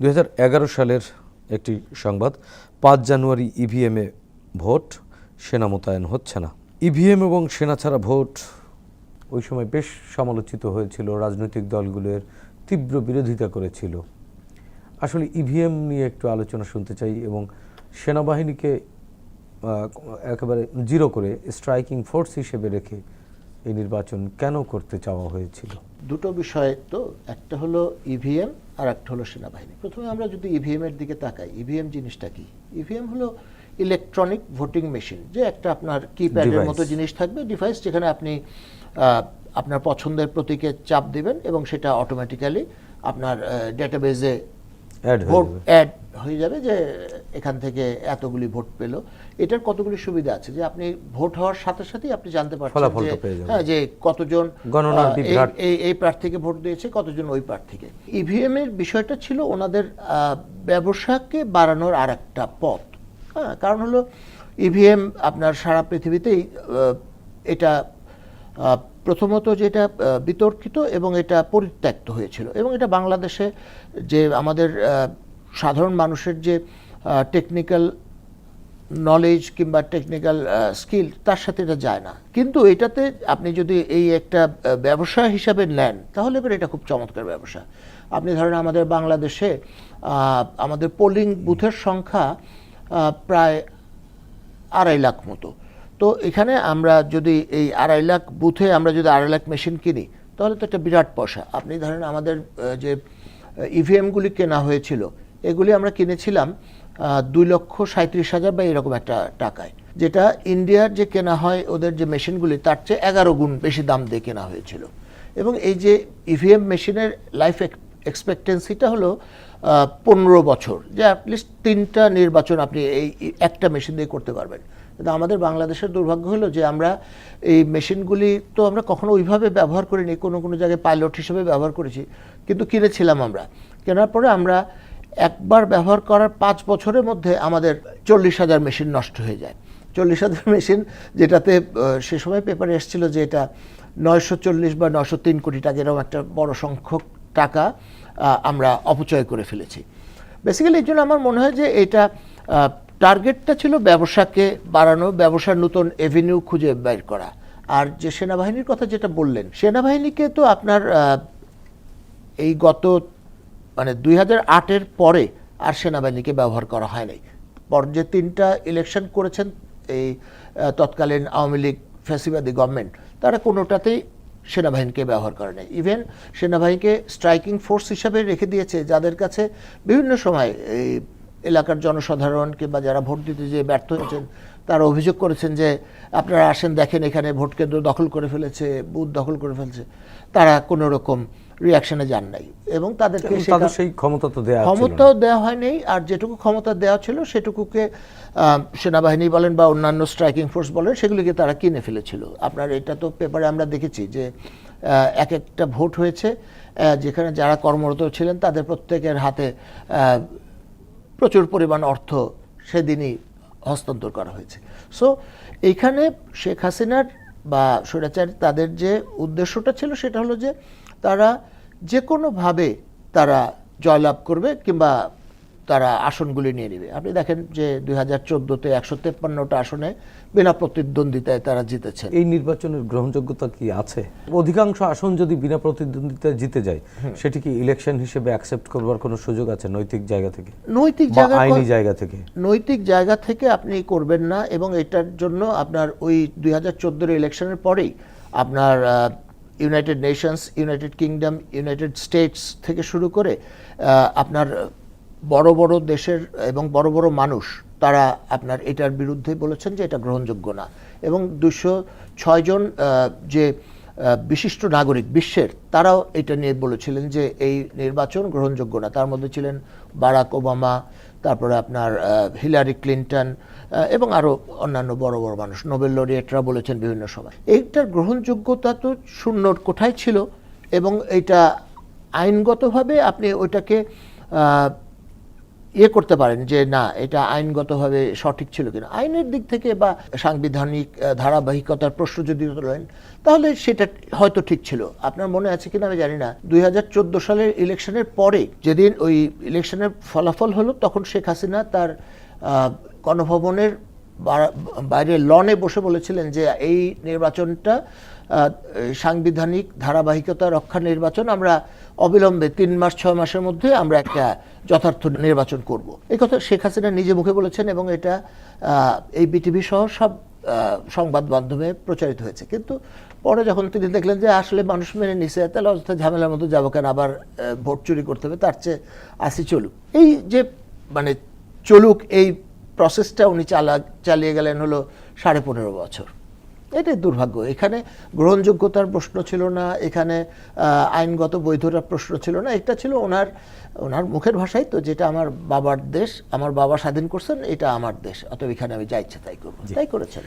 দু হাজার এগারো সালের একটি সংবাদ, পাঁচ জানুয়ারি ইভিএমে ভোট, সেনা মোতায়েন হচ্ছে না। ইভিএম এবং সেনা ছাড়া ভোট ওই সময় বেশ সমালোচিত হয়েছিল, রাজনৈতিক দলগুলোর তীব্র বিরোধিতা করেছিল। আসলে ইভিএম নিয়ে একটু আলোচনা শুনতে চাই এবং সেনাবাহিনীকে একেবারে জিরো করে স্ট্রাইকিং ফোর্স হিসেবে রেখে এই নির্বাচন কেন করতে চাওয়া হয়েছিল? দুটো বিষয় তো, একটা হলো ইভিএম আর একটা হলো সেনাবাহিনী। প্রথমে আমরা যদি ইভিএম এর দিকে তাকাই ইভিএম জিনিসটা কি? ইভিএম হলো ইলেকট্রনিক ভোটিং মেশিন যে একটা আপনার কিপ্যাডের. মতো জিনিস থাকবে ডিভাইস যেখানে আপনি আপনার পছন্দের প্রতীকে চাপ দেবেন এবং সেটা অটোমেটিক্যালি আপনার ডেটাবেজে ভোট অ্যাড হয়ে যাবে যে এখান থেকে এতগুলি ভোট পেল। এটার কতগুলি সুবিধা আছে? যে আপনি ভোট হওয়ার সাথে সাথেই আপনি জানতে পারছেন যে হ্যাঁ যে কতজন এই- এই প্রার্থীকে ভোট দিয়েছে কতজন ওই প্রার্থীকে। ইভিএম এর বিষয়টা ছিল ওনাদের ব্যবসাকে বাড়ানোর আর একটা পথ। হ্যাঁ কারণ হলো ইভিএম আপনার সারা পৃথিবীতেই এটা প্রথমত যেটা বিতর্কিত এবং এটা পরিত্যক্ত হয়েছিল। এবং এটা বাংলাদেশে যে আমাদের আহ, সাধারণ মানুষের যে টেকনিক্যাল নলেজ কিংবা টেকনিক্যাল স্কিল তার সাথে এটা যায় না। কিন্তু এটাতে আপনি যদি এই একটা ব্যবসা হিসাবে নেন, তাহলে এবার এটা খুব চমৎকার ব্যবসা। আপনি ধরেন আমাদের বাংলাদেশে আমাদের পোলিং বুথের সংখ্যা প্রায় আড়াই লাখ মতো। তো এখানে আমরা যদি এই আড়াই লাখ বুথে আমরা যদি আড়াই লাখ মেশিন কিনি, তাহলে তো একটা বিরাট পয়সা। আপনি ধরেন আমাদের যে ইভিএমগুলি কেনা হয়েছিল, এগুলি আমরা কিনেছিলাম দুই লক্ষ সাঁত্রিশ হাজার বা এরকম একটা টাকায়। যেটা ইন্ডিয়ার যে কেনা হয়, ওদের যে মেশিনগুলি, তার চেয়ে এগারো গুণ বেশি দাম দিয়ে কেনা হয়েছিল। এবং এই যে ইভিএম মেশিনের লাইফ এক্সপেক্টেন্সিটা হলো পনেরো বছর, যে অ্যাটলিস্ট তিনটা নির্বাচন আপনি এই এই একটা মেশিন দিয়ে করতে পারবেন। কিন্তু আমাদের বাংলাদেশের দুর্ভাগ্য হলো যে আমরা এই মেশিনগুলি তো আমরা কখনো ওইভাবে ব্যবহার করিনি, কোনো কোনো জায়গায় পাইলট হিসেবে ব্যবহার করেছি, কিন্তু কিনেছিলাম আমরা। কেনার পরে আমরা একবার ব্যবহার করার পাঁচ বছরের মধ্যে আমাদের চল্লিশ হাজার মেশিন নষ্ট হয়ে যায়। চল্লিশ হাজার মেশিন যেটাতে সে সময় পেপারে এসেছিল যে এটা নয়শো চল্লিশ বা নয়শো তিন কোটি টাকা এরকম একটা বড় সংখ্যক টাকা আমরা অপচয় করে ফেলেছি। বেসিক্যালি এই জন্য আমার মনে হয় যে এটা টার্গেটটা ছিল ব্যবসাকে বাড়ানো, ব্যবসার নতুন এভিনিউ খুঁজে বের করা। আর যে সেনাবাহিনীর কথা যেটা বললেন, সেনাবাহিনীকে তো আপনার এই গত মানে দুই হাজার পরে আর সেনাবাহিনীকে ব্যবহার করা হয় নাই পর যে তিনটা ইলেকশন করেছেন, এই তৎকালীন আওয়ামী লীগ ফ্যাসিবাদী গভর্নমেন্ট তারা কোনোটাতেই সেনাবাহিনীকে ব্যবহার করে নাই। ইভেন সেনাবাহিনীকে স্ট্রাইকিং ফোর্স হিসাবে রেখে দিয়েছে, যাদের কাছে বিভিন্ন সময় এই এলাকার জনসাধারণ কিংবা যারা ভোট দিতে যে ব্যর্থ হয়েছেন, তারা অভিযোগ করেছেন যে, আপনারা আসেন, দেখেন এখানে ভোট কেন্দ্র দখল করে ফেলেছে, বুথ দখল করে ফেলছে। তারা কোনো রকম রিয়াকশনে যান নাই। এবং তাদেরকে সেই ক্ষমতা তো দেওয়া। ক্ষমতাও দেওয়া হয়নি আর যেটুকু ক্ষমতা দেওয়া ছিল সেটুকুকে সেনাবাহিনী বলেন বা অন্যান্য স্ট্রাইকিং ফোর্স বলেন সেগুলিকে তারা কিনে ফেলেছিল। আপনার এটা তো পেপারে আমরা দেখেছি যে এক একটা ভোট হয়েছে যেখানে যারা কর্মরত ছিলেন তাদের প্রত্যেকের হাতে প্রচুর পরিমাণ অর্থ সেদিনই হস্তান্তর করা হয়েছে। সো এইখানে শেখ হাসিনার বা স্বৈরাচার তাদের যে উদ্দেশ্যটা ছিল সেটা হলো যে তারা যে কোনোভাবে তারা জয়লাভ করবে কিংবা তারা আসনগুলি নিয়ে নেবে। আপনি দেখেন যে দুই হাজার চোদ্দোতে একশো তেপ্পান্নটা আসনে বিনা প্রতিদ্বন্দ্বিতায় তারা জিতেছে এই নির্বাচনের গ্রহণযোগ্যতা কি আছে? অধিকাংশ আসন যদি বিনা প্রতিদ্বন্দ্বিতায় জিতে যায় সেটি কি ইলেকশন হিসেবে অ্যাকসেপ্ট করবার কোনো সুযোগ আছে নৈতিক জায়গা থেকে? নৈতিক জায়গা আইনি জায়গা থেকে? নৈতিক জায়গা থেকে আপনি করবেন না এবং এটার জন্য আপনার ওই দুই হাজার চোদ্দোর ইলেকশনের পরেই আপনার United Nations United Kingdom United States থেকে শুরু করে আপনার বড় বড় দেশের এবং বড় বড় মানুষ, তারা আপনার এটার বিরুদ্ধে বলেছেন যে এটা গ্রহণযোগ্য না। এবং দুশো ছয়জন যে বিশিষ্ট নাগরিক, বিশ্বের, তারাও এটা নিয়ে বলেছিলেন যে এই নির্বাচন গ্রহণযোগ্য না। তার মধ্যে ছিলেন বারাক ওবামা, তারপরে আপনার হিলারি ক্লিন্টন এবং আরও অন্যান্য বড় বড় মানুষ, নোবেল লরিয়েটরা বলেছেন বিভিন্ন সময়। এইটার গ্রহণযোগ্যতা তো শূন্য কোঠায় ছিল এবং এটা আইনগতভাবে আপনি ওইটাকে ইয়ে করতে পারেন যে, না, এটা আইনগতভাবে সঠিক ছিল কিনা? আইনের দিক থেকে বা সাংবিধানিক ধারাবাহিকতার প্রশ্ন যদি তোলেন, তাহলে সেটা হয়তো ঠিক ছিল। আপনার মনে আছে কিনা আমি জানি না। দুই হাজার চোদ্দ সালের ইলেকশনের পরে যেদিন ওই ইলেকশনের ফলাফল হলো, তখন শেখ হাসিনা তার গণভবনের বাইরে লনে বসে বলেছিলেন যে এই নির্বাচনটা সাংবিধানিক ধারাবাহিকতা রক্ষা নির্বাচন আমরা অবিলম্বে তিন মাস, ছয় মাসের মধ্যে আমরা একটা যথার্থ নির্বাচন করব। এই কথা শেখ হাসিনা নিজে মুখে বলেছেন এবং এটা এই বিটিভি সহ সব সংবাদ মাধ্যমে প্রচারিত হয়েছে। কিন্তু পরে যখন তিনি দেখলেন যে আসলে মানুষ মেনে নিছে, তাহলে অযথা ঝামেলার মতো যাব কেন? আবার ভোট চুরি করতে হবে, তার চেয়ে আসি চলুক। এই যে মানে চলুক এই প্রসেসটা উনি চালা চালিয়ে গেলেন হলো সাড়ে পনেরো বছর। এটাই দুর্ভাগ্য। এখানে গ্রহণযোগ্যতার প্রশ্ন ছিল না এখানে আইনগত বৈধতার প্রশ্ন ছিল না। এটা ছিল ওনার ওনার মুখের ভাষাই তো যেটা আমার বাবার দেশ আমার বাবা স্বাধীন করছেন এটা আমার দেশ। অত এখানে আমি যা ইচ্ছে তাই করব। তাই করেছেন।